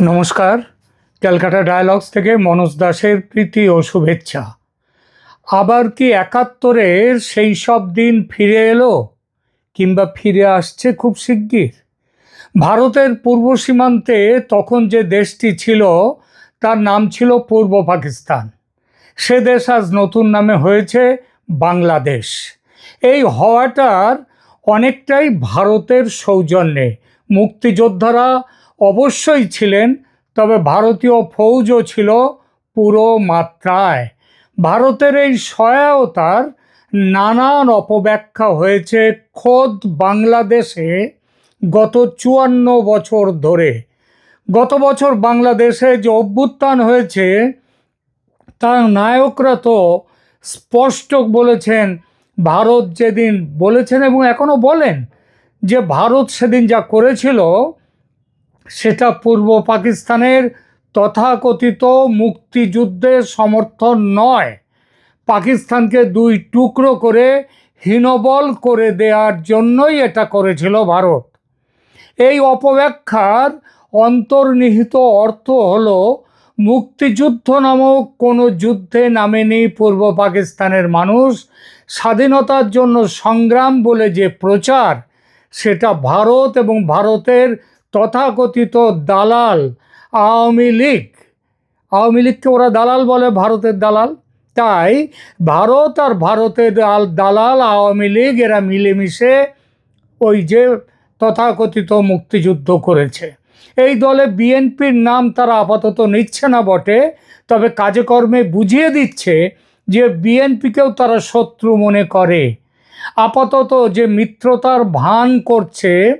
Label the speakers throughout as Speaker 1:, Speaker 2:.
Speaker 1: নমস্কার। ক্যালকাটা ডায়ালগস থেকে মনোজ দাসের প্রীতি ও শুভেচ্ছা। আবার কি একাত্তরের সেই সব দিন ফিরে এলো কিংবা ফিরে আসছে খুব শিগগির? ভারতের পূর্ব সীমান্তে তখন যে দেশটি ছিল, তার নাম ছিল পূর্ব পাকিস্তান। সে দেশ আজ নতুন নামে হয়েছে বাংলাদেশ। এই হওয়াটার অনেকটাই ভারতের সৌজন্যে। মুক্তিযোদ্ধারা অবশ্যই ছিলেন, তবে ভারতীয় ফৌজও ছিল পুরো মাত্রায়। ভারতের এই সহায়তার নানান অপব্যাখ্যা হয়েছে খোদ বাংলাদেশে গত চুয়ান্ন বছর ধরে। গত বছর বাংলাদেশে যে অভ্যুত্থান হয়েছে, তার নায়করা তো স্পষ্ট বলেছেন, ভারত যেদিন বলেছেন এবং এখনও বলেন যে ভারত সেদিন যা করেছিল সেটা পূর্ব পাকিস্তানের তথাকথিত মুক্তিযুদ্ধের সমর্থন নয়। পাকিস্তানকে দুই টুকরো করে হীনবল করে দেওয়ার জন্যই এটা করেছিল ভারত। এই অপব্যাখ্যার অন্তর্নিহিত অর্থ হলো, মুক্তিযুদ্ধ নামক কোনো যুদ্ধে নামেনি পূর্ব পাকিস্তানের মানুষ। স্বাধীনতার জন্য সংগ্রাম বলে যে প্রচার, সেটা ভারত এবং ভারতের তথাকথিত দালাল আওয়ামী লীগ। আওয়ামী লীগকে ওরা দালাল বলে, ভারতের দালাল। তাই ভারত আর ভারতের দাল- দালাল, আওয়ামী লীগ, এরা মিলেমিশে ওই যে তথাকথিত মুক্তিযুদ্ধ করেছে। এই দলে বিএনপির নাম তারা আপাতত নিচ্ছে না বটে, তবে কাজে কর্মে বুঝিয়ে দিচ্ছে যে বিএনপিকেও তারা শত্রু মনে করে। আপাতত যে মিত্রতার ভান করছে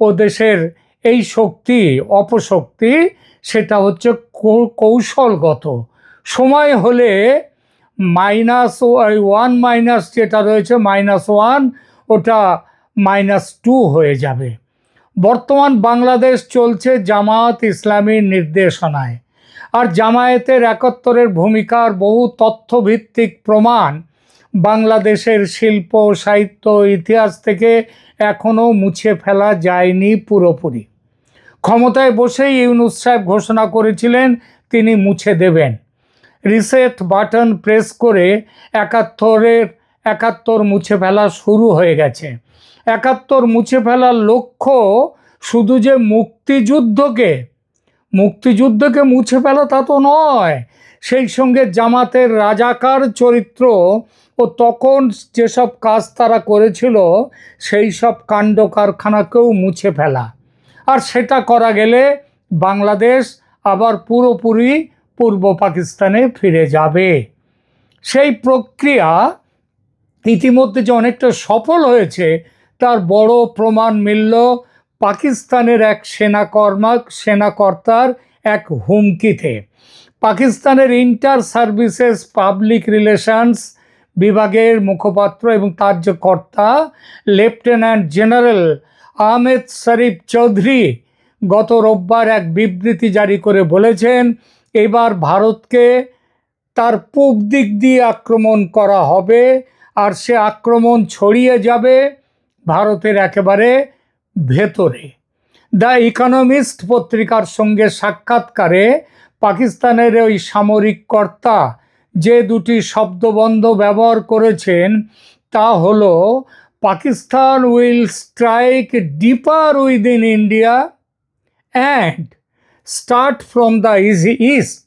Speaker 1: ও দেশের এই শক্তি, অপশক্তি, সেটা হচ্ছে কৌশলগত। সময় হলে মাইনাস ওয়ান মাইনাস যেটা রয়েছে মাইনাস ওয়ান ওটা মাইনাস টু হয়ে যাবে। বর্তমান বাংলাদেশ চলছে জামায়াত ইসলামীর নির্দেশনায়। আর জামায়াতের একাত্তরের ভূমিকার বহু তথ্যভিত্তিক প্রমাণ বাংলাদেশের শিল্প, সাহিত্য, ইতিহাস থেকে এখনও মুছে ফেলা যায়নি পুরোপুরি। ক্ষমতায় বসেই ইউনুস সাহেব ঘোষণা করেছিলেন, তিনি মুছে দেবেন। রিসেট বাটন প্রেস করে একাত্তরের, একাত্তর মুছে ফেলা শুরু হয়ে গেছে। একাত্তর মুছে ফেলার লক্ষ্য শুধু যে মুক্তিযুদ্ধকে মুক্তিযুদ্ধকে মুছে ফেলা তা তো নয়, সেই সঙ্গে জামাতের রাজাকার চরিত্র ও তখন যেসব কাজ তারা করেছিল, সেই সব কাণ্ড কারখানাকেও মুছে ফেলা। আর সেটা করা গেলে বাংলাদেশ আবার পুরোপুরি পূর্ব পাকিস্তানে ফিরে যাবে। সেই প্রক্রিয়া ইতিমধ্যে যে অনেকটা সফল হয়েছে, তার বড় প্রমাণ মিলল পাকিস্তানের এক সেনাকর্মা সেনাকর্তার এক হুমকিতে। পাকিস্তানের ইন্টার সার্ভিসেস পাবলিক রিলেশনস বিভাগের মুখপাত্র এবং তার যে কর্তা, লেফটেন্যান্ট জেনারেল আহমেদ শরীফ চৌধুরী গত রোববার এক বিবৃতি জারি করে বলেছেন, এবার ভারতকে তার পূব দিক দিয়ে আক্রমণ করা হবে আর সে আক্রমণ ছড়িয়ে যাবে ভারতের একেবারে ভেতরে। দ্য ইকোনমিস্ট পত্রিকার সঙ্গে সাক্ষাৎকারে পাকিস্তানের ওই সামরিক কর্তা যে দুটি শব্দবন্ধ ব্যবহার করেছেন তা হলো Pakistan will strike deeper within India and start from the easy east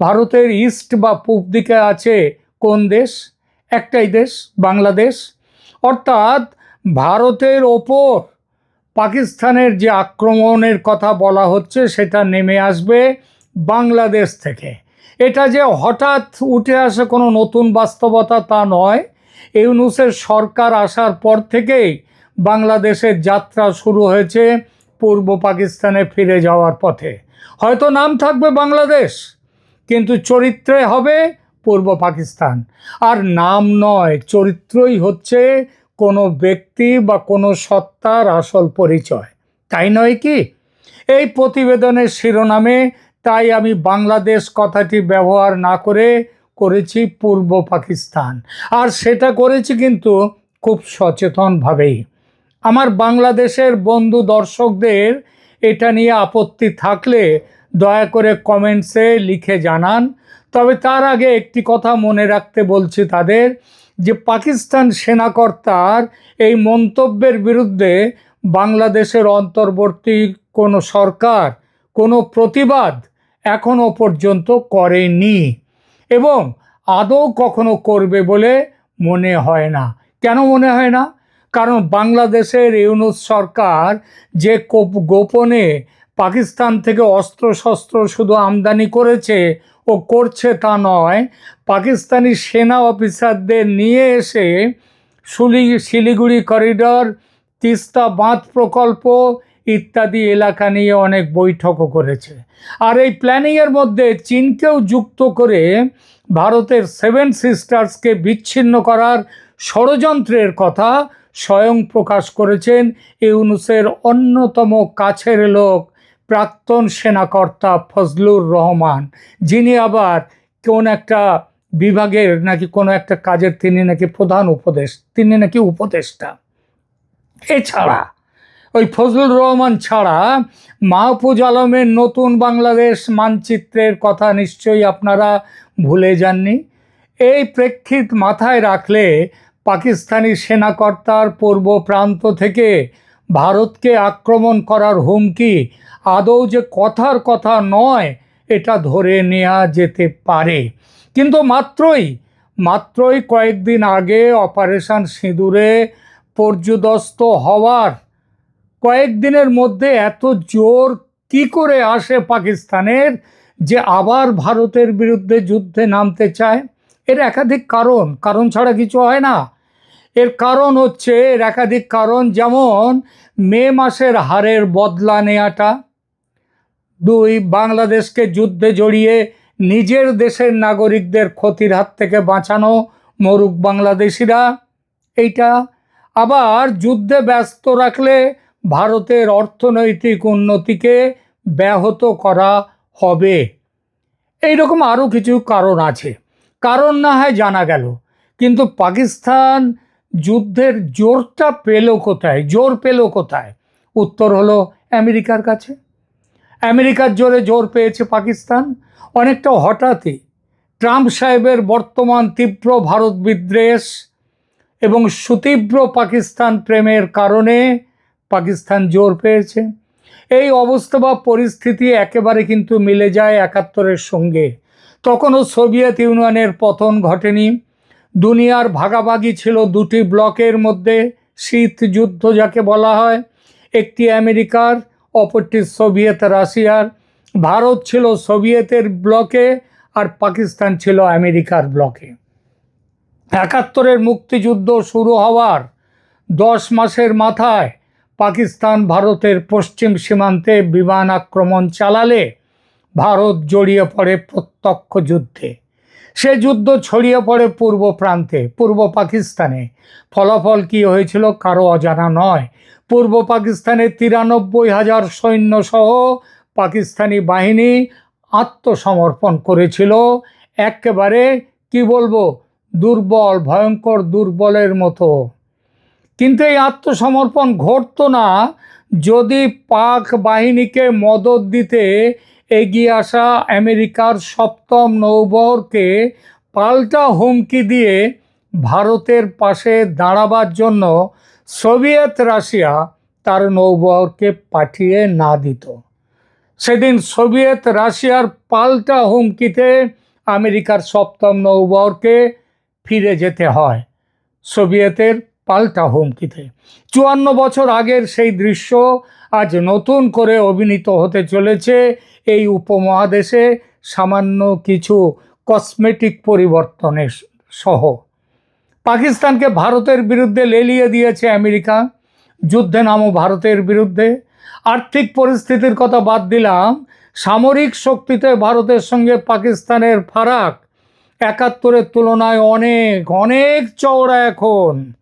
Speaker 1: ভারতের ইস্ট বা পূব দিকে আছে কোন দেশ? একটাই দেশ, বাংলাদেশ। অর্থাৎ ভারতের ওপর পাকিস্তানের যে আক্রমণের কথা বলা হচ্ছে, সেটা নেমে আসবে বাংলাদেশ থেকে। এটা যে হঠাৎ উঠে আসে কোনো নতুন বাস্তবতা তা নয়। ইউনুসের সরকার আসার পর থেকেই বাংলাদেশের যাত্রা শুরু হয়েছে পূর্ব পাকিস্তানে ফিরে যাওয়ার পথে। হয়তো নাম থাকবে বাংলাদেশ, কিন্তু চরিত্রে হবে পূর্ব পাকিস্তান। আর নাম নয়, চরিত্রই হচ্ছে কোনো ব্যক্তি বা কোনো সত্তার আসল পরিচয়। তাই নয় কি? এই প্রতিবেদনের শিরোনামে তাই আমি বাংলাদেশ কথাটি ব্যবহার না করে করেছি পূর্ব পাকিস্তান। আর সেটা করেছি কিন্তু খুব সচেতনভাবেই। আমার বাংলাদেশের বন্ধু দর্শকদের এটা নিয়ে আপত্তি থাকলে দয়া করে কমেন্টসে লিখে জানান। তবে তার আগে একটি কথা মনে রাখতে বলছি তাদের, যে পাকিস্তান সেনাকর্তার এই মন্তব্যের বিরুদ্ধে বাংলাদেশের অন্তর্বর্তী কোনো সরকার কোনো প্রতিবাদ এখনও পর্যন্ত করেনি। এবং আদৌ কখনো করবে বলে মনে হয় না। কেন মনে হয় না? কারণ বাংলাদেশের ইউনুস সরকার যে গোপনে পাকিস্তান থেকে অস্ত্রশস্ত্র শুধু আমদানি করেছে ও করছে তা নয়, পাকিস্তানি সেনা অফিসারদের নিয়ে এসে শুলি শিলিগুড়ি করিডর, তিস্তা বাঁধ প্রকল্প ইত্যাদি এলাকা নিয়ে অনেক বৈঠকও করেছে। আর এই প্ল্যানিংয়ের মধ্যে চীনকেও যুক্ত করে ভারতের সেভেন সিস্টার্সকে বিচ্ছিন্ন করার ষড়যন্ত্রের কথা স্বয়ং প্রকাশ করেছেন ইউনুসের অন্যতম কাছের লোক প্রাক্তন সেনাকর্তা ফজলুর রহমান। যিনি আবার কোন একটা বিভাগের নাকি কোনো একটা কাজের তিনি নাকি প্রধান উপদেশ, তিনি নাকি উপদেষ্টা। এছাড়া ওই ফজলুর রহমান ছাড়া মাহফুজ আলমের নতুন বাংলাদেশ মানচিত্রের কথা নিশ্চয়ই আপনারা ভুলে যাননি। এই প্রেক্ষিত মাথায় রাখলে পাকিস্তানি সেনাকর্তার পূর্ব প্রান্ত থেকে ভারতকে আক্রমণ করার হুমকি আদৌ যে কথার কথা নয়, এটা ধরে নেওয়া যেতে পারে। কিন্তু মাত্রই মাত্রই কয়েকদিন আগে অপারেশন সিঁদুরে পর্যুদস্ত হওয়ার কয়েকদিনের মধ্যে এত জোর কি করে আসে পাকিস্তানের যে আবার ভারতের বিরুদ্ধে যুদ্ধে নামতে চায়? এর একাধিক কারণ কারণ ছাড়া কিছু হয় না। এর কারণ হচ্ছে, এর একাধিক কারণ যেমন, মে মাসের হারের বদলা নেওয়াটা দুই, বাংলাদেশকে যুদ্ধে জড়িয়ে নিজের দেশের নাগরিকদের ক্ষতির হাত থেকে বাঁচানো, মরুক বাংলাদেশিরা, এইটা। আবার যুদ্ধে ব্যস্ত রাখলে ভারতের অর্থনৈতিক উন্নতিকে ব্যাহত করা হবে। এই রকম আরও কিছু কারণ আছে। কারণ না হয় জানা গেল, কিন্তু পাকিস্তান যুদ্ধের জোরটা পেল কোথায়? জোর পেল কোথায়? উত্তর হলো আমেরিকার কাছে। আমেরিকার জোরে জোর পেয়েছে পাকিস্তান। অনেকটা হঠাৎই ট্রাম্প সাহেবের বর্তমান তীব্র ভারত বিদ্বেষ এবং সুতীব্র পাকিস্তান প্রেমের কারণে পাকিস্তান জোর পেয়েছে। এই অবস্থা বা পরিস্থিতি একেবারে কিন্তু মিলে যায় একাত্তরের সঙ্গে। তখনও সোভিয়েত ইউনিয়নের পতন ঘটেনি। দুনিয়ার ভাগাভাগি ছিল দুটি ব্লকের মধ্যে। শীত যুদ্ধ যাকে বলা হয়, একটি আমেরিকার, অপরটি সোভিয়েত রাশিয়ার। ভারত ছিল সোভিয়েতের ব্লকে আর পাকিস্তান ছিল আমেরিকার ব্লকে। একাত্তরের মুক্তিযুদ্ধ শুরু হওয়ার দশ মাসের মাথায় পাকিস্তান ভারতের পশ্চিম সীমান্তে বিমান আক্রমণ চালালে ভারত জড়িয়ে পড়ে প্রত্যক্ষ যুদ্ধে। সে যুদ্ধ ছড়িয়ে পড়ে পূর্ব প্রান্তে, পূর্ব পাকিস্তানে। ফলাফল কী হয়েছিল কারও অজানা নয়। পূর্ব পাকিস্তানে তিরানব্বই হাজার সৈন্যসহ পাকিস্তানি বাহিনী আত্মসমর্পণ করেছিল। একেবারে, কি বলব, দুর্বল, ভয়ঙ্কর দুর্বলের মতো। কিন্তু এই আত্মসমর্পণ ঘটতো না যদি পাক বাহিনীকে মদত দিতে এগিয়ে আসা আমেরিকার সপ্তম নৌবহরকে পাল্টা হুমকি দিয়ে ভারতের পাশে দাঁড়াবার জন্য সোভিয়েত রাশিয়া তার নৌবহরকে পাঠিয়ে না দিত। সেদিন সোভিয়েত রাশিয়ার পাল্টা হুমকিতে আমেরিকার সপ্তম নৌবহরকে ফিরে যেতে হয়। সোভিয়েতের পাল্টা হুমকিতে। চুয়ান্ন বছর আগের সেই দৃশ্য আজ নতুন করে অভিনীত হতে চলেছে এই উপমহাদেশে। সামান্য কিছু কসমেটিক পরিবর্তনের সহ। পাকিস্তানকে ভারতের বিরুদ্ধে লেলিয়ে দিয়েছে আমেরিকা। যুদ্ধে নামো ভারতের বিরুদ্ধে। আর্থিক পরিস্থিতির কথা বাদ দিলাম। সামরিক শক্তিতে ভারতের সঙ্গে পাকিস্তানের ফারাক। একাত্তরের তুলনায় অনেক অনেক চওড়া এখন।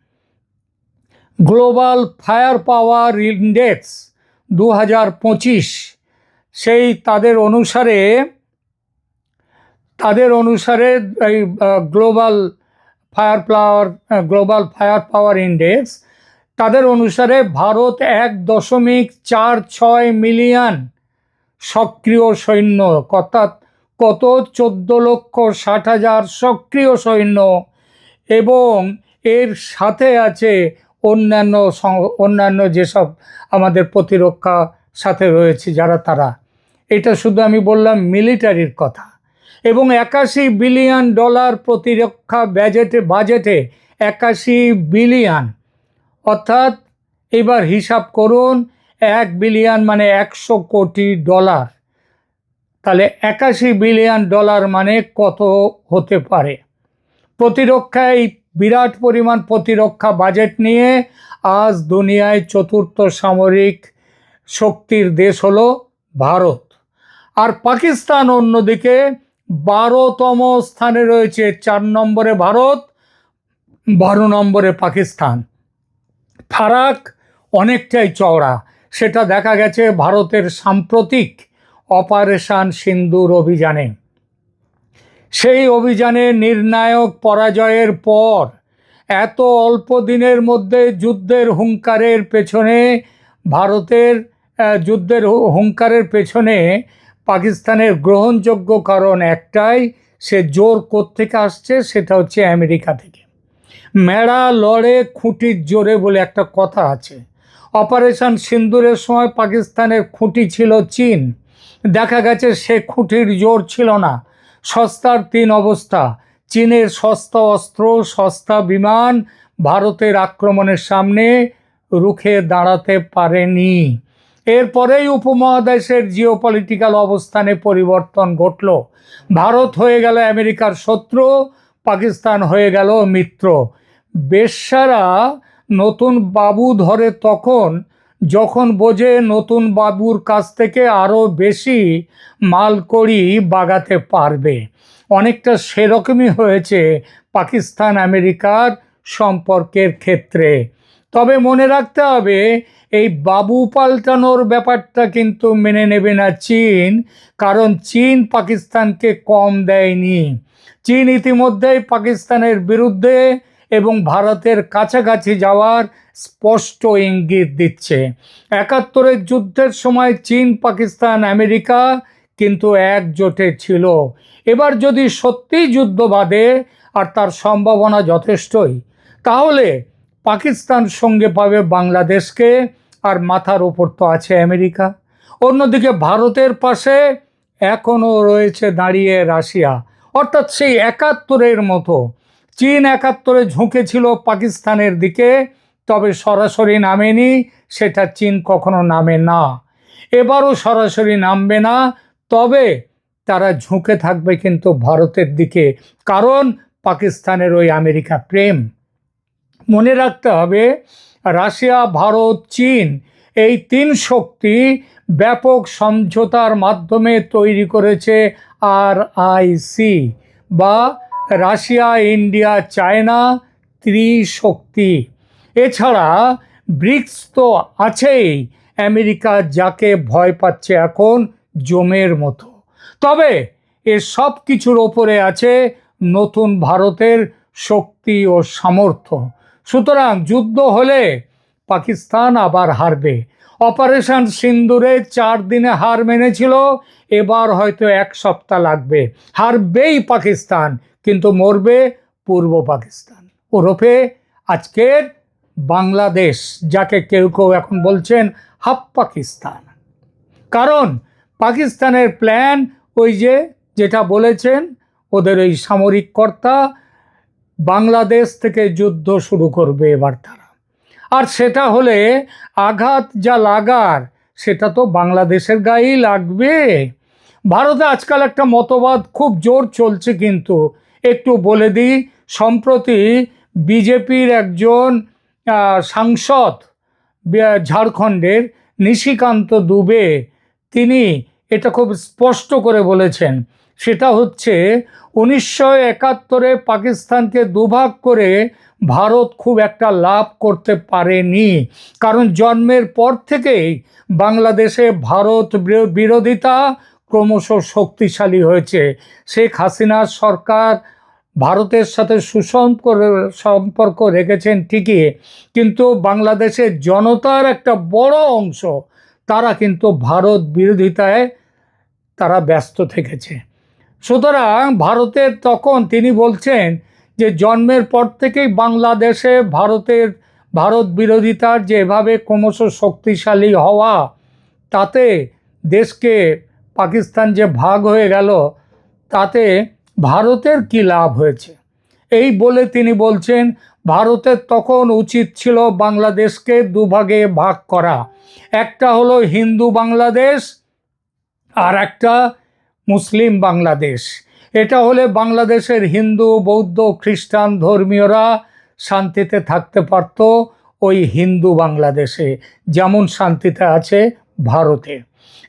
Speaker 1: গ্লোবাল ফায়ার পাওয়ার ইন্ডেক্স দু হাজার পঁচিশ। সেই তাদের অনুসারে তাদের অনুসারে এই global fire power global fire power index তাদের অনুসারে ভারত এক দশমিক চার ছয় মিলিয়ন সক্রিয় সৈন্য, অর্থাৎ কত? চোদ্দ লক্ষ ষাট হাজার সক্রিয় সৈন্য। এবং এর সাথে আছে অন্যান্য অন্যান্য যেসব আমাদের প্রতিরক্ষা সাথে রয়েছে যারা তারা, এটা শুধু আমি বললাম মিলিটারির কথা। এবং একাশি বিলিয়ন ডলার প্রতিরক্ষা বাজেটে বাজেটে একাশি বিলিয়ন। অর্থাৎ এবার হিসাব করুন, এক বিলিয়ন মানে একশো কোটি ডলার। তাহলে একাশি বিলিয়ন ডলার মানে কত হতে পারে? প্রতিরক্ষায় বিরাট পরিমাণ প্রতিরক্ষা বাজেট নিয়ে আজ দুনিয়ায় চতুর্থ সামরিক শক্তির দেশ হলো ভারত। আর পাকিস্তান অন্যদিকে বারোতম স্থানে রয়েছে, চার নম্বরে ভারত, বারো নম্বরে পাকিস্তান। ফারাক অনেকটাই চওড়া, সেটা দেখা গেছে ভারতের সাম্প্রতিক অপারেশান সিন্দুর অভিযানে। সেই অভিযানে নির্ণায়ক পরাজয়ের পর, এত অল্প দিনের মধ্যে যুদ্ধের হুঙ্কারের পেছনে, ভারতের যুদ্ধের হুঙ্কারের পেছনে পাকিস্তানের গ্রহণযোগ্য কারণ একটাই, সে জোর কোত্থেকে আসছে সেটা হচ্ছে আমেরিকা থেকে। মেড়া লড়ে খুঁটির জোরে বলে একটা কথা আছে। অপারেশন সিন্দুরের সময় পাকিস্তানের খুঁটি ছিল চীন। দেখা গেছে সে খুঁটির জোর ছিল না। সস্তার তিন অবস্থা। চীনের সস্তা অস্ত্র, সস্তা বিমান ভারতের আক্রমণের সামনে রুখে দাঁড়াতে পারেনি। এরপরেই উপমহাদেশের জিওপলিটিক্যাল অবস্থানে পরিবর্তন ঘটল। ভারত হয়ে গেল আমেরিকার শত্রু, পাকিস্তান হয়ে গেল মিত্র। বেশ্যারা নতুন বাবু ধরে তখন যখন বোঝে নতুন বাবুর কাছ থেকে আরও বেশি মালকড়ি বাগাতে পারবে। অনেকটা সেরকমই হয়েছে পাকিস্তান আমেরিকার সম্পর্কের ক্ষেত্রে। তবে মনে রাখতে হবে, এই বাবু পাল্টানোর ব্যাপারটা কিন্তু মেনে নেবে না চীন, কারণ চীন পাকিস্তানকে কম দেয়নি। চীন ইতিমধ্যেই পাকিস্তানের বিরুদ্ধে এবং ভারতের কাছাকাছি যাওয়ার স্পষ্ট ইঙ্গিত দিচ্ছে। একাত্তরের যুদ্ধের সময় চীন, পাকিস্তান, আমেরিকা কিন্তু একজোটে ছিল। এবার যদি সত্যিই যুদ্ধ বাঁধে, আর তার সম্ভাবনা যথেষ্টই, তাহলে পাকিস্তান সঙ্গে পাবে বাংলাদেশকে, আর মাথার ওপর তো আছে আমেরিকা। অন্যদিকে ভারতের পাশে এখনও রয়েছে দাঁড়িয়ে রাশিয়া, অর্থাৎ সেই একাত্তরের মতো চীন একাত্তরে ঝুঁকেছিল পাকিস্তানের দিকে, তবে সরাসরি নামেনি, সেটা চীন কখনো নামে না। এবারও সরাসরি নামবে না, তবে তারা ঝুঁকে থাকবে কিন্তু ভারতের দিকে, কারণ পাকিস্তানের ওই আমেরিকা প্রেম। মনে রাখতে হবে, রাশিয়া, ভারত, চীন, এই তিন শক্তি ব্যাপক সমঝোতার মাধ্যমে তৈরি করেছে আর আইসি বা রাশিয়া, ইন্ডিয়া, চায়না ত্রিশক্তি। এছাড়া ব্রিক্স তো আছেই, আমেরিকা যাকে ভয় পাচ্ছে এখন জমের মতো। তবে এর সব কিছুর ওপরে আছে নতুন ভারতের শক্তি ও সামর্থ্য। সুতরাং যুদ্ধ হলে পাকিস্তান আবার হারবে। অপারেশন সিন্দুরে চার দিনে হার মেনেছিল, এবার হয়তো এক সপ্তাহ লাগবে। হারবেই পাকিস্তান কিন্তু মরবে পূর্ব পাকিস্তান। ওরফে আজকের বাংলাদেশ, যাকে কেউ কেউ এখন বলছেন হাফ পাকিস্তান। কারণ পাকিস্তানের প্ল্যান ওই যে, যেটা বলেছেন ওদের ওই সামরিক কর্তা, বাংলাদেশ থেকে যুদ্ধ শুরু করবে এবার তারা। আর সেটা হলে আঘাত যা লাগার, সেটা তো বাংলাদেশের গায়েই লাগবে। ভারতে আজকাল একটা মতবাদ খুব জোর চলছে কিন্তু একটু বলে দিই, সম্প্রতি বিজেপির একজন সাংসদ ঝাড়খণ্ডের নিশিকান্ত দুবে, তিনি এটা খুব স্পষ্ট করে বলেছেন। সেটা হচ্ছে, উনিশশো একাত্তরে পাকিস্তানকে দুভাগ করে ভারত খুব একটা লাভ করতে পারেনি। কারণ জন্মের পর থেকেই বাংলাদেশে ভারত বিরোধিতা ক্রমশ শক্তিশালী হয়েছে। শেখ হাসিনার সরকার ভারতের সাথে সুসম্পর্ক সম্পর্ক রেখেছেন ঠিকই, কিন্তু বাংলাদেশের জনতার একটা বড় অংশ, তারা কিন্তু ভারত বিরোধিতায় তারা ব্যস্ত থেকেছে। সুতরাং ভারতের তখন তিনি বলছেন যে জন্মের পর থেকেই বাংলাদেশে ভারতের, ভারত বিরোধিতার যেভাবে ক্রমশ শক্তিশালী হওয়া, তাতে দেশকে পাকিস্তান যে ভাগ হয়ে গেল, তাতে ভারতের কী লাভ হয়েছে? এই বলে তিনি বলছেন, ভারতের তখন উচিত ছিল বাংলাদেশকে দুভাগে ভাগ করা। একটা হলো হিন্দু বাংলাদেশ আর একটা মুসলিম বাংলাদেশ। এটা হলে বাংলাদেশের হিন্দু, বৌদ্ধ, খ্রিস্টান ধর্মীয়রা শান্তিতে থাকতে পারত ওই হিন্দু বাংলাদেশে। যেমন শান্তিতে আছে ভারতে।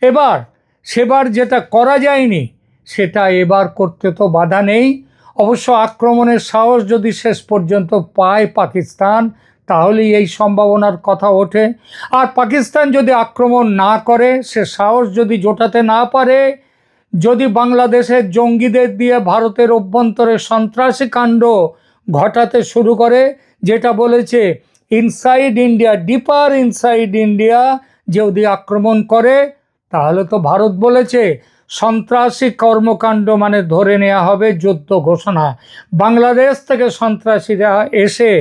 Speaker 1: এবার, সেবার যেটা করা যায়নি সেটা এবার করতে তো বাধা নেই। অবশ্য আক্রমণের সাহস যদি শেষ পর্যন্ত পায় পাকিস্তান, তাহলেই এই সম্ভাবনার কথা ওঠে। আর পাকিস্তান যদি আক্রমণ না করে, সে সাহস যদি জোটাতে না পারে, যদি বাংলাদেশের জঙ্গিদের দিয়ে ভারতের অভ্যন্তরে সন্ত্রাসী কাণ্ড ঘটাতে শুরু করে, যেটা বলেছে, inside India, deeper inside India, যদি আক্রমণ করে, তাহলে তো ভারত বলেছে সন্ত্রাসী কর্মকাণ্ড মানে ধরে নেওয়া হবে যুদ্ধ ঘোষণা। বাংলাদেশ থেকে সন্ত্রাসীরা এসে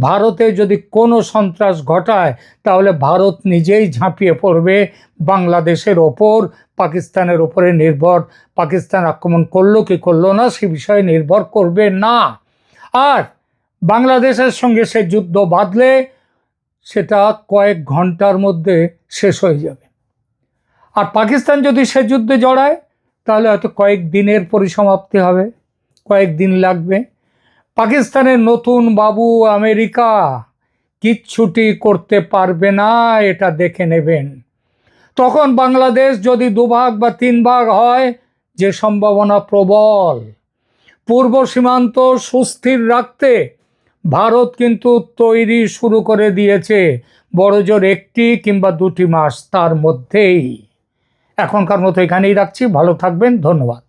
Speaker 1: ভারতে যদি কোনো সন্ত্রাস ঘটায়, তাহলে ভারত নিজেই ঝাঁপিয়ে পড়বে। বাংলাদেশের ওপর, পাকিস্তানের ওপরে নির্ভর। পাকিস্তান আক্রমণ করল কি করল না, সে বিষয়ে নির্ভর করবে না। আর বাংলাদেশের সঙ্গে সে যুদ্ধ বাঁধলে, সেটা কয়েক ঘণ্টার মধ্যে শেষ হয়ে যাবে। আর পাকিস্তান যদি সে যুদ্ধে জড়ায়, তাহলে হয়তো কয়েক দিনের পরিসমাপ্তি হবে, কয়েক দিন লাগবে। পাকিস্তানের নতুন বাবু আমেরিকা কিচ্ছুটি করতে পারবে না, এটা দেখে নেবেন। তখন বাংলাদেশ যদি দুভাগ বা তিন ভাগ হয়, যে সম্ভাবনা প্রবল। পূর্ব সীমান্ত সুস্থির রাখতে ভারত কিন্তু তৈরি শুরু করে দিয়েছে বড়জোর একটি কিংবা দুটি মাস তার মধ্যেই। এখনকার মতো এখানেই রাখছি। ভালো থাকবেন ধন্যবাদ।